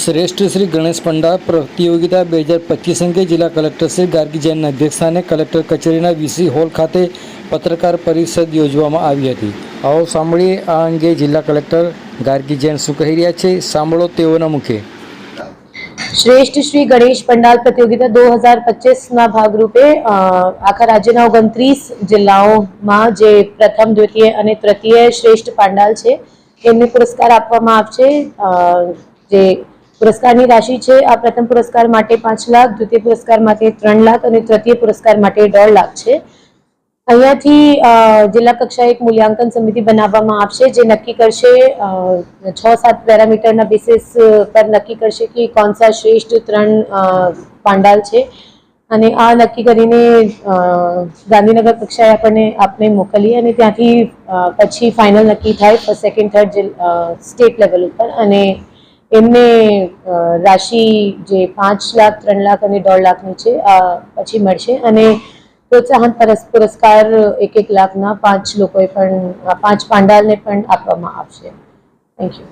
શ્રેષ્ઠ શ્રી ગણેશ પંડા પ્રતિયોગિતા બે હજાર પચીસ અંગે જિલ્લા કલેક્ટર શ્રી ગાર્ગી જૈનના અધ્યક્ષસ્થાને કલેક્ટર કચેરીના વીસી હોલ ખાતે પત્રકાર પરિષદ યોજવામાં આવી હતી. આવો સાંભળીએ આ અંગે જિલ્લા કલેક્ટર ગાર્ગી જૈન શું કહી રહ્યા છે, સાંભળો તેઓના મુખે. શ્રેષ્ઠ શ્રી ગણેશ પંડાલ પ્રતિયોગિતા દો હજાર પચીસના ભાગરૂપે આખા રાજ્યના ઓગણત્રીસ જિલ્લાઓમાં જે પ્રથમ, દ્વિતીય અને તૃતીય શ્રેષ્ઠ પંડાલ છે, એમને પુરસ્કાર આપવામાં આવશે. જે પુરસ્કારની રાશિ છે. આ પ્રથમ પુરસ્કાર માટે પાંચ લાખ, દ્વિતીય પુરસ્કાર માટે ત્રણ લાખ અને તૃતીય પુરસ્કાર માટે દોઢ લાખ છે. અહીંયાથી જિલ્લા કક્ષાએ એક મૂલ્યાંકન સમિતિ બનાવવામાં આવશે જે નક્કી કરશે છ સાત પેરામીટરના બેસિસ પર નક્કી કરશે કે કોનસા શ્રેષ્ઠ ત્રણ પાંડાલ છે. અને આ નક્કી કરીને ગાંધીનગર કક્ષાએ આપણને આપને મોકલીએ અને ત્યાંથી પછી ફાઇનલ નક્કી થાય સેકન્ડ થર્ડ સ્ટેટ લેવલ ઉપર અને એમને રાશિ જે પાંચ લાખ, ત્રણ લાખ અને દોઢ લાખની છે પછી મળશે. અને પ્રોત્સાહન પરસ, પુરસ્કાર એક એક લાખના પાંચ લોકોએ પણ, પાંચ પાંડાલને પણ આપવામાં આવશે. Thank you